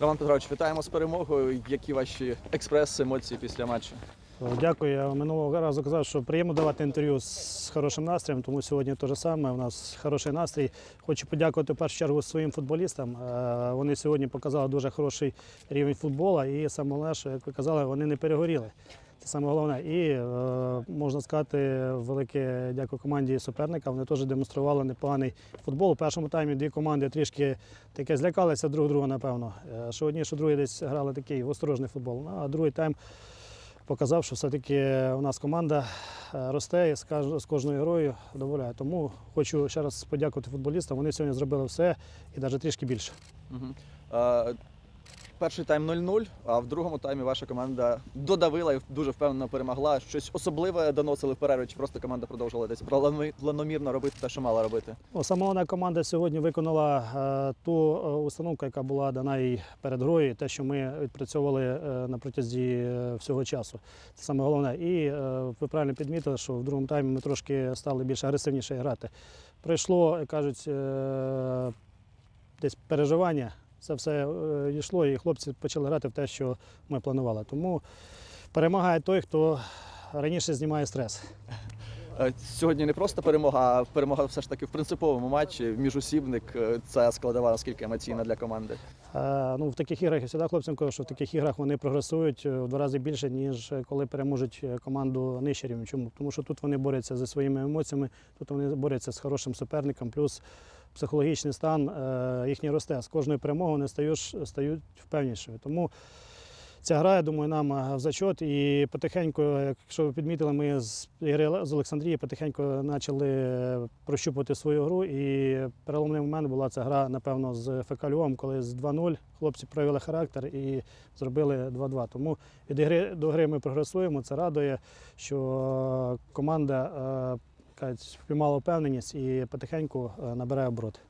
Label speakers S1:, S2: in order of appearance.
S1: Роман Петрович, вітаємо з перемогою. Які ваші експреси, емоції після матчу?
S2: Дякую. Я минулого разу казав, що приємно давати інтерв'ю з хорошим настроєм, тому сьогодні те саме. У нас хороший настрій. Хочу подякувати в першу чергу своїм футболістам. Е, Вони сьогодні показали дуже хороший рівень футболу і саме головне, що, як ви казали, вони не перегоріли. Це саме головне. І е, можна сказати, велике дякую команді суперника. Вони теж демонстрували непоганий футбол. У першому таймі дві команди трішки таке злякалися друг друга, напевно. Е, Що одні, що другі десь грали такий осторожний футбол. Ну, А другий тайм показав, що все-таки у нас команда е, росте і з кожною грою доволяє. Тому хочу ще раз подякувати футболістам. Вони сьогодні зробили все і навіть трішки більше.
S1: Перший тайм 0-0, а в другому таймі ваша команда додавила і дуже впевнено перемогла. Щось особливе доносили в перерві, чи просто команда продовжувала десь планомірно робити те, що мала робити?
S2: Ну, команда сьогодні виконала е, ту е, установку, яка була дана їй перед грою, те, що ми відпрацьовували е, на протязі е, всього часу. Це саме головне. І ви правильно підмітили, що в другому таймі ми трошки стали більш агресивніше грати. Прийшло, як кажуть, десь переживання. Це все е, йшло, і хлопці почали грати в те, що ми планували. Тому перемагає той, хто раніше знімає стрес.
S1: Е, Сьогодні не просто перемога, а перемога все ж таки в принциповому матчі. Міжусібник це складова наскільки емоційна для команди.
S2: Е, Ну, в таких іграх я завжди хлопцям кажу, що в таких іграх вони прогресують е, в два рази більше, ніж коли переможуть команду нижче рівня. Чому? Тому що тут вони борються зі своїми емоціями, тут вони борються з хорошим суперником, плюс психологічний стан е, їхній росте. З кожною перемогою вони стають, стають впевнішими. Тому ця гра, я думаю, нам е, в зачот. І потихеньку, якщо ви підмітили, ми з з Олександрії потихеньку почали е, прощупувати свою гру. І переломний момент була ця гра, напевно, з ФК Львовом, коли з 2-0 хлопці проявили характер і зробили 2-2. Тому від ігри до гри ми прогресуємо. Це радує, що команда кажуть, впевненість і потихеньку е, набирає обороти.